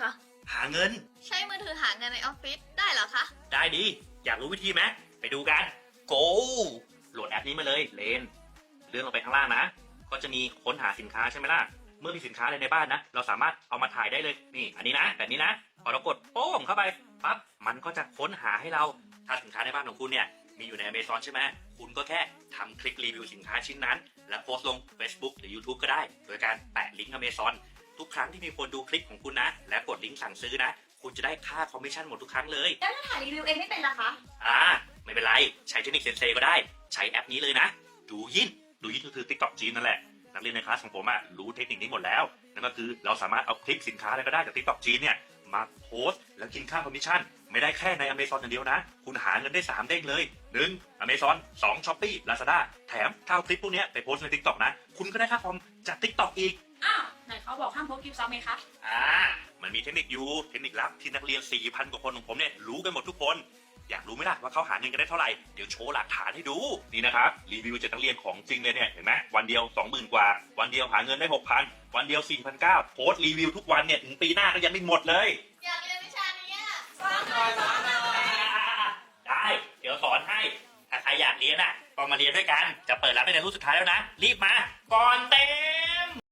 คะหาเงิน ใช้มือถือหาเงินในออฟฟิศได้เหรอคะ ได้ดี อยากรู้วิธีไหมไปดูกัน go โหลดแอปนี้มาเลยเลนเลื่อนลงไปข้างล่างนะ ก็จะมีค้นหาสินค้าใช่ไหมล่ะ เมื่อมีสินค้าอะไรในบ้านนะ เราสามารถเอามาถ่ายได้เลย นี่ อันนี้นะ แบบนี้นะ พอเรากดโป้งเข้าไป ปั๊บ มันก็จะค้นหาให้เรา ถ้าสินค้าในบ้านของคุณเนี่ย มีอยู่ใน Amazon ใช่ไหม คุณก็แค่ทำคลิกรีวิวสินค้าชิ้นนั้น แล้วโพสต์ลง Facebook หรือ YouTube ก็ได้ โดยการแปะลิงก์ Amazon ทุกครั้งที่มีคนดูคลิปของคุณนะ และกดลิงก์สั่งซื้อนะ คุณจะได้ค่าคอมมิชชั่นหมดทุกครั้งเลย แล้วถ้าถ่ายรีวิวเองไม่เป็นล่ะคะ อ่า ไม่เป็นไร ใช้เทคนิคเซนเซก็ได้ ใช้แอปนี้เลยนะ ดูยิน ดูยินก็คือ TikTok จีนนั่นแหละ นักเรียนในคลาสของผมอะรู้เทคนิคนี้หมดแล้ว นั่นก็คือเราสามารถเอาคลิปสินค้าอะไรก็ได้จาก TikTok จีนเนี่ย มาโพสต์แล้วกินค่าคอมมิชชั่น ไม่ได้แค่ใน Amazon อย่างเดียวนะ คุณหาเงินได้ 3 เด้งเลย 1. Amazon 2. Shopee Lazada แถมถ้าเอาคลิปพวกเนี้ยไปโพสต์ใน TikTok นะ คุณก็ได้ค่าคอมจาก TikTok อีกอ้าว ไหนเขาบอกห้ามโพสต์คลิปซ้ำไหมคะอ่า มันมีเทคนิคอยู่ เทคนิคลับที่นักเรียน 4,000 กว่าคนของผมเนี่ยรู้กันหมดทุกคน อยากรู้ไหมล่ะว่าเขาหาเงินกันได้เท่าไหร่ เดี๋ยวโชว์หลักฐานให้ดู นี่นะครับ รีวิวจากนักเรียนของจริงเลยเนี่ย เห็นไหมวันเดียว 20,000 กว่า วันเดียวหาเงินได้ 6,000 วันเดียว 4,900 โพสต์รีวิวทุกวันเนี่ยถึงปีหน้าก็ยังไม่หมดเลย อยากเรียนวิชานี้อะได้ เดี๋ยวสอนให้ ถ้าใครอยากเรียนอะก็มาเรียนด้วยกัน จะเปิดรับในรุ่นสุดท้ายแล้วนะ รีบมา ก่อนเต็ม